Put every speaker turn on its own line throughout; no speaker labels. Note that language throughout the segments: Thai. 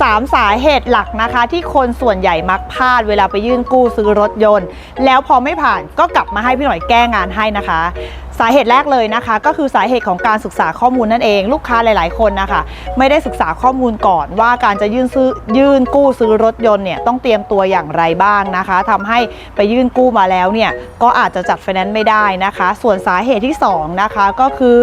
3 สาเหตุหลักนะคะ ที่คนส่วนใหญ่มักพลาดเวลาไปยื่นกู้ซื้อรถยนต์ แล้วพอไม่ผ่านก็กลับมาให้พี่หน่อยแก้งานให้นะคะ สาเหตุแรกเลยนะคะ ก็คือสาเหตุของการศึกษาข้อมูลนั่นเอง ลูกค้าหลาย ๆ คนนะคะ ไม่ได้ศึกษาข้อมูลก่อนว่าการจะยื่นซื้อยื่นกู้ซื้อรถยนต์เนี่ยต้องเตรียมตัวอย่างไรบ้างนะคะทำให้ไปยื่นกู้มาแล้วเนี่ยก็อาจจะจัดไฟแนนซ์ไม่ได้นะคะ ส่วนสาเหตุที่สองนะคะก็คือ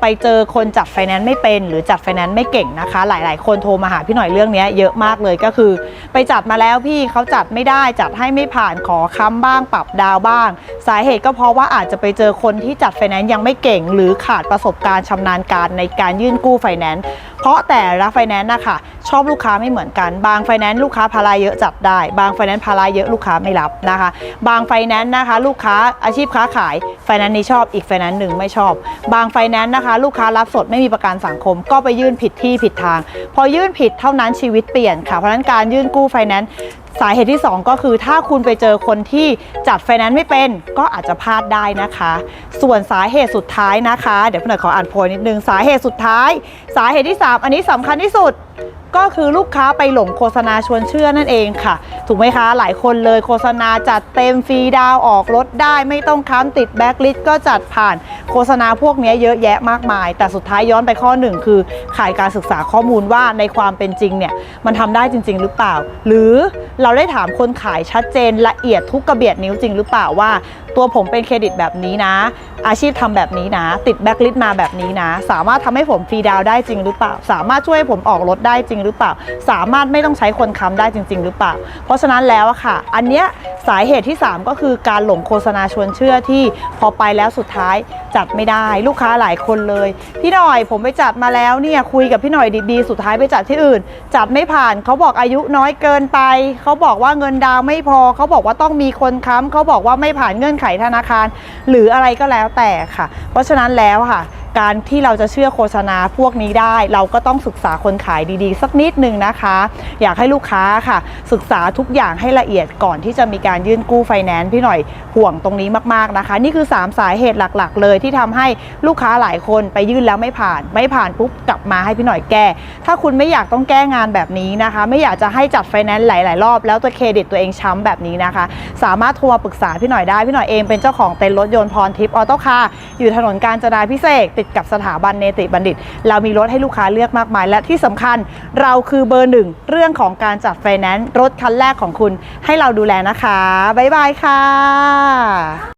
ไปเจอคนจัดไฟแนนซ์ไม่เป็น หรือจัดไฟแนนซ์ไม่เก่งนะคะ หลาย ๆ คนโทรมาหาพี่หน่อยเรื่องนี้เยอะมากเลยก็คือ ไปจัดมาแล้วพี่เขาจัดไม่ได้จัดให้ไม่ผ่านขอค้ำบ้างปรับดาวบ้าง สาเหตุก็เพราะว่าอาจจะไปเจอคนที่จัดไฟแนนซ์ยังไม่เก่ง หรือขาดประสบการณ์ชำนาญการในการยื่นกู้ไฟแนนซ์เพราะแต่ละไฟแนนซ์นะคะชอบลูกค้าไม่เหมือนกัน บางไฟแนนซ์ลูกค้าภาระเยอะจัดได้ บางไฟแนนซ์ภาระเยอะลูกค้าไม่รับนะคะ บางไฟแนนซ์นะคะ ลูกค้าอาชีพค้าขายไฟแนนซ์นี้ชอบอีกไฟแนนซ์หนึ่งไม่ชอบ บางไฟแนนซ์นะคะ ลูกค้ารับสดไม่มีประกันสังคม ก็ไปยื่นผิดที่ผิดทาง พอยื่นผิดเท่านั้นชีวิตเปลี่ยนค่ะเพราะฉะนั้นการยื่นกู้ไฟแนนซ์ สาเหตุที่ 2 ก็คือถ้าคุณไปเจอคนที่จัดไฟแนนซ์ไม่เป็น ก็อาจจะพลาดได้นะคะ ส่วนสาเหตุสุดท้ายนะคะ เดี๋ยวพี่หน่อยขออ่านโพยนิดนึงสาเหตุสุดท้าย สาเหตุที่ 3 อันนี้สำคัญที่สุด ก็คือลูกค้าไปหลงโฆษณาชวนเชื่อนั่นเองค่ะ ถูกไหมคะ หลายคนเลยโฆษณาจัดเต็มฟรีดาวออกรถได้ไม่ต้องค้ำติดแบ็คลิสก็จัดผ่านโฆษณาพวกนี้เยอะแยะมากมาย แต่สุดท้ายย้อนไปข้อหนึ่งคือขายการศึกษาข้อมูลว่าในความเป็นจริงเนี่ย มันทำได้จริง ๆ หรือเปล่า หรือเราได้ถามคนขายชัดเจนละเอียดทุกกระเบียดนิ้วจริงหรือเปล่าว่า ตัวผมเป็นเครดิตแบบนี้นะ อาชีพทำแบบนี้นะ ติดแบ็คลิสต์มาแบบนี้นะ สามารถทำให้ผมฟรีดาวได้จริงหรือเปล่า สามารถช่วยให้ผมออกรถได้จริงหรือเปล่า สามารถไม่ต้องใช้คนค้ำได้จริง ๆ หรือเปล่า เพราะฉะนั้นแล้วอะค่ะ อันเนี้ยสาเหตุที่ 3 ก็คือการหลงโฆษณาชวนเชื่อที่พอไปแล้วสุดท้ายจัดไม่ได้ ลูกค้าหลายคนเลย พี่หน่อยผมไปจัดมาแล้วเนี่ยคุยกับพี่หน่อยดีๆ สุดท้ายไปจัดที่อื่น จัดไม่ผ่านเขาบอกอายุน้อยเกินไป เขาบอกว่าเงินดาวไม่พอ เขาบอกว่าต้องมีคนค้ำเขาบอกว่าไม่ผ่านเงื่อนไขธนาคาร หรืออะไรก็แล้วแต่ค่ะ เพราะฉะนั้นแล้วค่ะ การที่เราจะเชื่อโฆษณาพวกนี้ได้ เราก็ต้องศึกษาคนขายดีๆ สักนิดนึงนะคะ อยากให้ลูกค้าค่ะ ศึกษาทุกอย่างให้ละเอียดก่อนที่จะมีการยื่นกู้ไฟแนนซ์พี่หน่อยห่วงตรงนี้มากๆนะคะ นี่คือ 3 สาเหตุหลักๆ เลยที่ทำให้ลูกค้าหลายคนไปยื่นแล้วไม่ผ่าน ไม่ผ่านปุ๊บกลับมาให้พี่หน่อยแก้ ถ้าคุณไม่อยากต้องแก้งานแบบนี้นะคะ ไม่อยากจะให้จัดไฟแนนซ์หลาย ๆ รอบแล้วตัวเครดิตตัวเองช้ำแบบนี้นะคะ สามารถโทรมาปรึกษาพี่หน่อยได้พี่หน่อยเองเป็นเจ้าของเต็นท์รถยนต์พรทิพย์ออโต้คาร์อยู่ถนนกาญจนาพิเศษติดกับสถาบันเนติบัณฑิต เรามีรถให้ลูกค้าเลือกมากมาย และที่สำคัญเราคือเบอร์หนึ่งเรื่องของการจัดไฟแนนซ์รถคันแรกของคุณ ให้เราดูแลนะคะ บ๊ายบายค่ะ